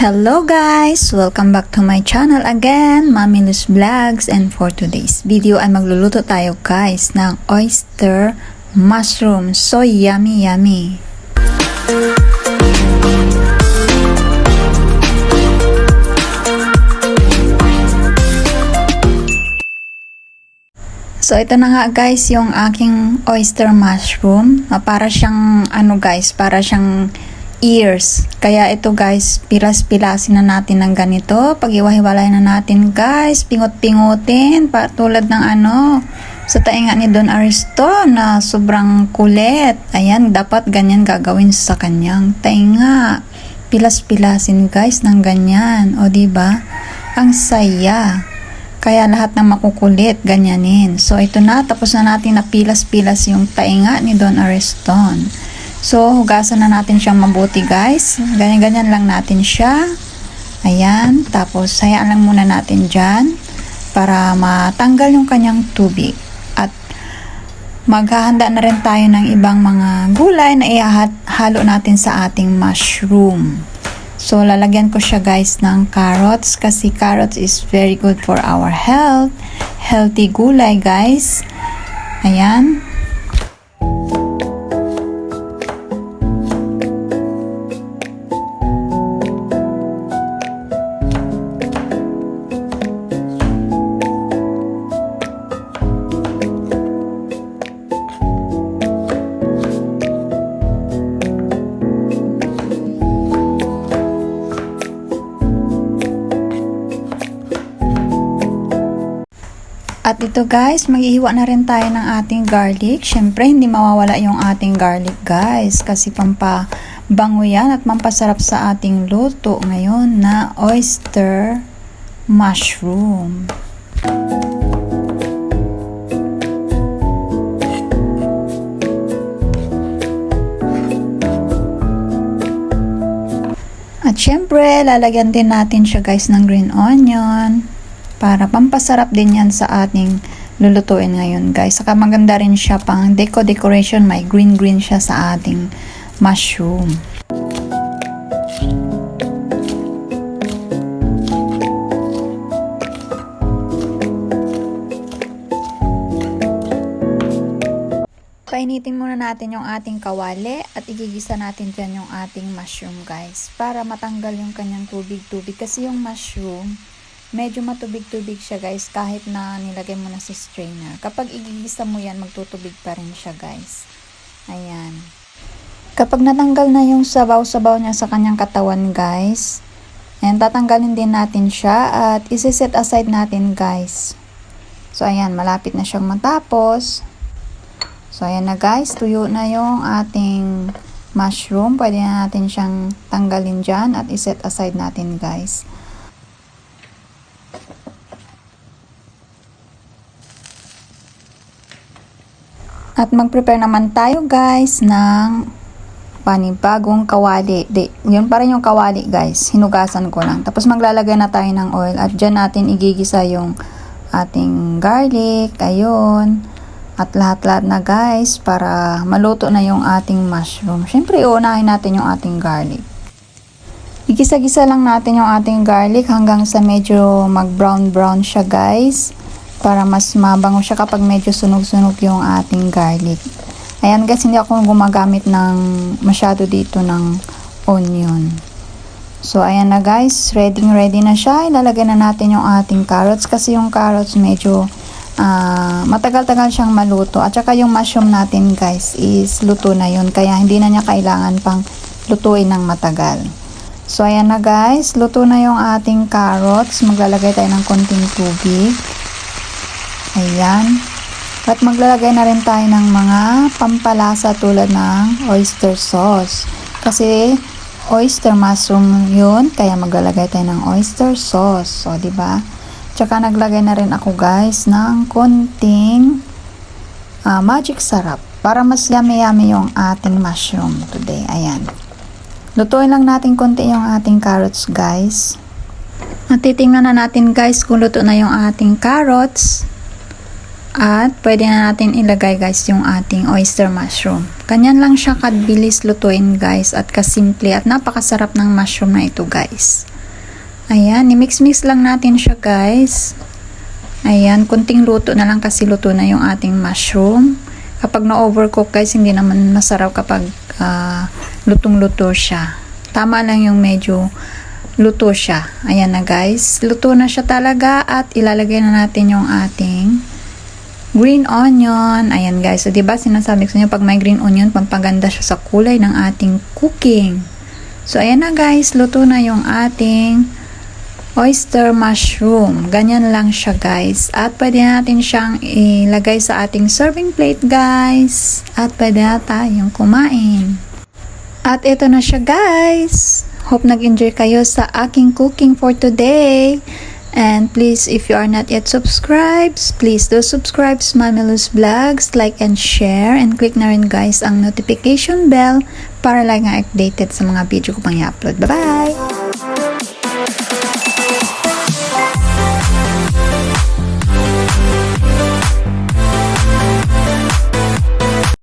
Hello guys! Welcome back to my channel again, Mami Luz Vlogs and for today's video ay magluluto tayo guys ng oyster mushroom. So yummy yummy! So ito na nga guys yung aking oyster mushroom. Ah, Para siyang ano guys, para siyang ears. Kaya ito guys, pilas-pilasin na natin ng ganito. Pag-iwahiwalay na natin guys, pingot-pingutin. Tulad ng ano, sa tainga ni Don Aristo na sobrang kulit. Ayan, dapat ganyan gagawin sa kanyang tainga. Pilas-pilasin guys ng ganyan. O ba? Ang saya. Kaya lahat ng makukulit, ganyanin. So, ito na. Tapos na natin na pilas-pilas yung tainga ni Don Ariston. So, hugasan na natin siyang mabuti, guys. Ganyan-ganyan lang natin siya. Ayan. Tapos, hayaan lang muna natin dyan para matanggal yung kanyang tubig. At maghahanda na rin tayo ng ibang mga gulay na ihalo natin sa ating mushroom. So, lalagyan ko siya guys ng carrots kasi carrots is very good for our health. Healthy gulay guys. Ayan. At ito guys, maghihiwa na rin tayo ng ating garlic. Siyempre, hindi mawawala yung ating garlic guys. Kasi pampabango yan at mampasarap sa ating luto ngayon na oyster mushroom. At syempre, lalagyan din natin siya guys ng green onion para pampasarap din yan sa ating lulutuin ngayon guys. Saka maganda rin siya pang deco decoration, may green green siya sa ating mushroom. Painitin muna natin yung ating kawali at igigisa natin dyan yung ating mushroom guys para matanggal yung kanyang tubig-tubig kasi yung mushroom medyo matubig-tubig siya guys kahit na nilagay mo na si strainer. Kapag igigisa mo yan, magtutubig pa rin siya guys. Ayan. Kapag natanggal na yung sabaw-sabaw niya sa kanyang katawan guys, ayan, tatanggalin din natin siya at isi-set aside natin guys. So ayan, malapit na siyang matapos. So ayan na guys, tuyo na yung ating mushroom. Pwede na natin siyang tanggalin dyan at iset aside natin guys. At mag-prepare naman tayo guys ng panibagong kawali. Di, yun pa rin yung kawali guys. Hinugasan ko lang. Tapos maglalagay na tayo ng oil at dyan natin igigisa yung ating garlic. Ayun. At lahat-lahat na guys para maluto na yung ating mushroom. Siyempre uunahin natin yung ating garlic. Igisa-gisa lang natin yung ating garlic hanggang sa medyo mag-brown-brown siya guys para mas mabango siya kapag medyo sunog-sunog yung ating garlic. Ayan guys, hindi ako gumagamit ng masyado dito ng onion. So, ayan na guys, ready ready na siya. Ilalagay na natin yung ating carrots kasi yung carrots medyo uh, matagal-tagal siyang maluto. At saka yung mushroom natin guys is luto na yun. Kaya hindi na niya kailangan pang lutuin ng matagal. So, ayan na guys, luto na yung ating carrots. Maglalagay tayo ng konting tubig. Ayan. At maglalagay na rin tayo ng mga pampalasa tulad ng oyster sauce. Kasi oyster mushroom yun, kaya maglalagay tayo ng oyster sauce. Di ba? Tsaka naglagay na rin ako guys ng konting uh, magic sarap para mas yummy-yummy yung ating mushroom today. Ayan. Lutuin lang natin konti yung ating carrots guys. At titingnan na natin guys kung luto na yung ating carrots. At pwede na natin ilagay guys yung ating oyster mushroom. Kanyan lang siya kadbilis lutuin guys at kasimple at napakasarap ng mushroom na ito guys. Ayan, ni-mix-mix lang natin siya guys. Ayan, kunting luto na lang kasi luto na yung ating mushroom. Kapag na-overcook guys, hindi naman masarap kapag ah, lutong-luto siya. Tama lang yung medyo luto siya. Ayan na guys, luto na siya talaga at ilalagay na natin yung ating green onion. Ayan guys, so 'di ba sinasabi ko sa inyo pag may green onion, pampaganda siya sa kulay ng ating cooking. So ayan na guys, luto na yung ating oyster mushroom. Ganyan lang siya guys. At pwede natin siyang ilagay sa ating serving plate guys. At pwede na tayong kumain. At ito na siya guys. Hope nag-enjoy kayo sa aking cooking for today. And please, if you are not yet subscribed, please do subscribe Mamilos Vlogs, like and share, and click na rin guys ang notification bell para lang nga updated sa mga video ko pang i-upload. Bye-bye!